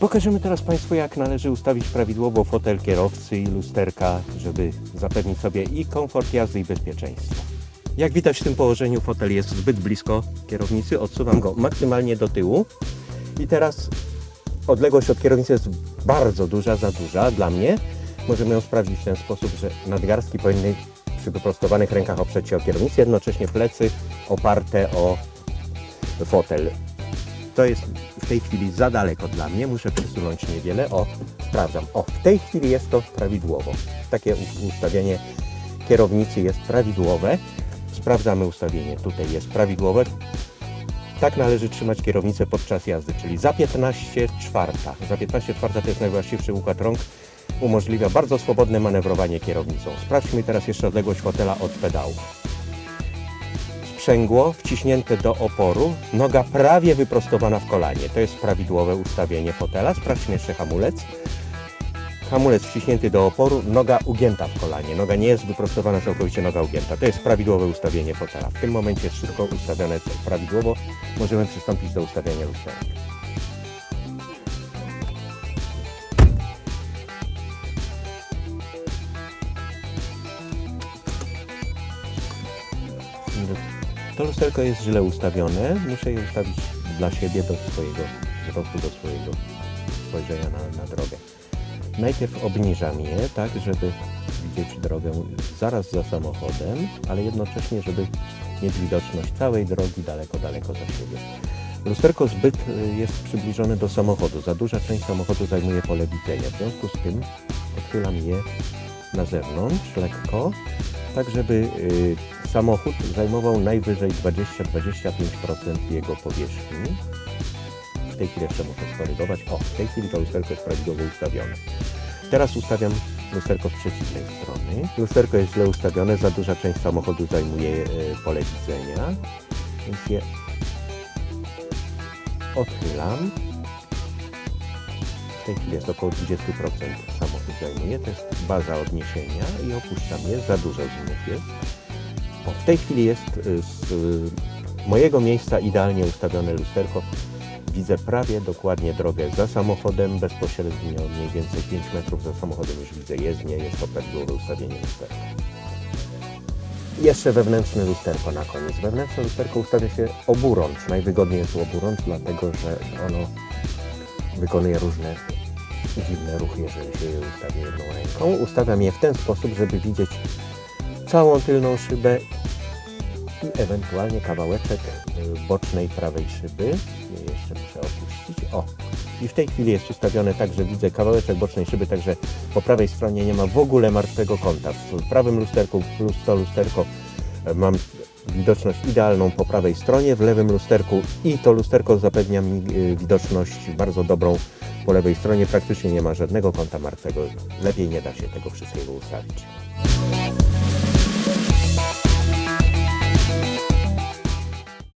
Pokażemy teraz Państwu, jak należy ustawić prawidłowo fotel kierowcy i lusterka, żeby zapewnić sobie i komfort jazdy, i bezpieczeństwo. Jak widać w tym położeniu fotel jest zbyt blisko kierownicy, odsuwam go maksymalnie do tyłu i teraz odległość od kierownicy jest bardzo duża, za duża dla mnie. Możemy ją sprawdzić w ten sposób, że nadgarstki powinny przy wyprostowanych rękach oprzeć się o kierownicę, jednocześnie plecy oparte o fotel. To jest w tej chwili za daleko dla mnie, muszę przesunąć niewiele. O, sprawdzam. O, w tej chwili jest to prawidłowo. Takie ustawienie kierownicy jest prawidłowe. Sprawdzamy ustawienie. Tutaj jest prawidłowe. Tak należy trzymać kierownicę podczas jazdy, czyli za 15 czwarta. Za 15 czwarta to jest najwłaściwszy układ rąk. Umożliwia bardzo swobodne manewrowanie kierownicą. Sprawdźmy teraz jeszcze odległość fotela od pedału. Sprzęgło wciśnięte do oporu, noga prawie wyprostowana w kolanie. To jest prawidłowe ustawienie fotela. Sprawdźmy jeszcze hamulec. Hamulec wciśnięty do oporu, noga ugięta w kolanie. Noga nie jest wyprostowana, całkowicie noga ugięta. To jest prawidłowe ustawienie fotela. W tym momencie jest wszystko ustawione prawidłowo. Możemy przystąpić do ustawiania lusterek. To lusterko jest źle ustawione. Muszę je ustawić dla siebie, do swojego wzrostu, do swojego spojrzenia na, na drogę. Najpierw obniżam je, tak, żeby widzieć drogę zaraz za samochodem, ale jednocześnie, żeby mieć widoczność całej drogi daleko, daleko za siebie. Lusterko zbyt y, jest przybliżone do samochodu. Za duża część samochodu zajmuje pole widzenia. W związku z tym odchylam je na zewnątrz lekko, tak żeby y, samochód zajmował najwyżej 20-25% jego powierzchni. W tej chwili jeszcze muszę skorygować. O, w tej chwili to lusterko jest prawidłowo ustawione. Teraz ustawiam lusterko z przeciwnej strony. Lusterko jest źle ustawione, za duża część samochodu zajmuje e, pole widzenia, więc je odchylam. W tej chwili jest około 20% samochód zajmuje, to jest baza odniesienia i opuszczam je, za dużo znów jest. O, w tej chwili jest y, z y, mojego miejsca idealnie ustawione lusterko. Widzę prawie dokładnie drogę za samochodem, bezpośrednio mniej więcej 5 metrów za samochodem już widzę jezdnię, jest to prawidłowe ustawienie lusterka. Jeszcze wewnętrzne lusterko na koniec. Wewnętrzne lusterko ustawia się oburącz. Najwygodniej jest oburącz, dlatego że ono wykonuje różne dziwne ruchy, jeżeli się je ustawi jedną ręką. Ustawiam je w ten sposób, żeby widzieć całą tylną szybę i ewentualnie kawałeczek y, bocznej prawej szyby. Je Jeszcze muszę opuścić. O! I w tej chwili jest ustawione tak, że widzę kawałeczek bocznej szyby, także po prawej stronie nie ma w ogóle martwego kąta. W prawym lusterku plus to lusterko e, mam widoczność idealną po prawej stronie, w lewym lusterku i to lusterko zapewnia mi y, widoczność bardzo dobrą po lewej stronie. Praktycznie nie ma żadnego kąta martwego. Lepiej nie da się tego wszystkiego ustawić.